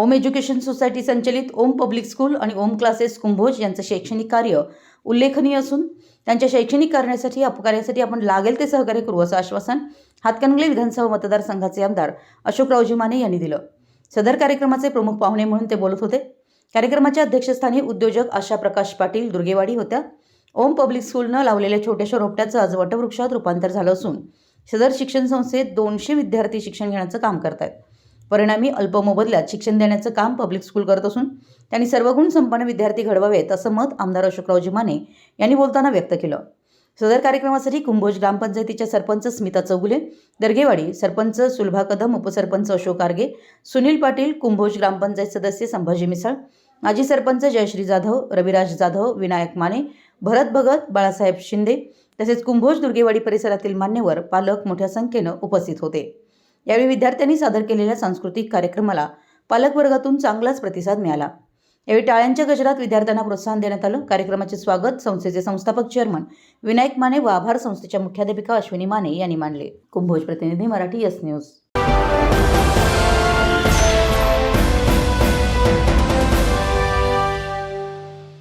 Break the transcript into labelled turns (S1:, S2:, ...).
S1: ओम education society संचलित ओम public school आणि ओम classes Kumbhoj यांचं शैक्षणिक कार्य उल्लेखनीय असून त्यांच्या शैक्षणिक कार्यासाठी अपकार्यासाठी आपण लागेल ते सहकार्य करू असं आश्वासन हातकणंगले विधानसभा मतदारसंघाचे आमदार अशोकरावजी माने यांनी दिलं. सदर कार्यक्रमाचे प्रमुख पाहुणे म्हणून ते बोलत होते. कार्यक्रमाच्या अध्यक्षस्थानी उद्योजक आशा प्रकाश पाटील दुर्गेवाडी होत्या. ओम पब्लिक स्कूलनं लावलेल्या छोट्याशा रोपट्याचं आज वटवृक्षात रूपांतर झालं असून सदर शिक्षण संस्थेत दोनशे विद्यार्थी शिक्षण घेण्याचं काम करत आहेत परिणामी अल्प मोबदल्यात शिक्षण देण्याचं काम पब्लिक स्कूल करत असून त्यांनी सर्वगुण संपन्न विद्यार्थी घडवावेत असं मत आमदार अशोकरावजी माने यांनी बोलताना व्यक्त केलं. सदर कार्यक्रमासाठी कुंभोज ग्रामपंचायतीच्या सरपंच स्मिता चौगुले दर्गेवाडी सरपंच सुलभा कदम उपसरपंच अशोक आर्गे सुनील पाटील कुंभोज ग्रामपंचायत सदस्य संभाजी मिसाळ माजी सरपंच जयश्री जाधव रविराज जाधव विनायक माने भरत भगत बाळासाहेब शिंदे तसेच कुंभोज दुर्गेवाडी परिसरातील मान्यवर पालक मोठ्या संख्येनं उपस्थित होते. यावेळी विद्यार्थ्यांनी सादर केलेल्या सांस्कृतिक कार्यक्रमाला पालकवर्गातून चांगलाच प्रतिसाद मिळाला. यावेळी टाळ्यांच्या गजरात विद्यार्थ्यांना प्रोत्साहन देण्यात आलं. कार्यक्रमाचे स्वागत संस्थेचे संस्थापक चेअरमन विनायक माने व आभार संस्थेच्या मुख्याध्यापिका अश्विनी माने यांनी मानले. कुंभोज प्रतिनिधी मराठी यस न्यूज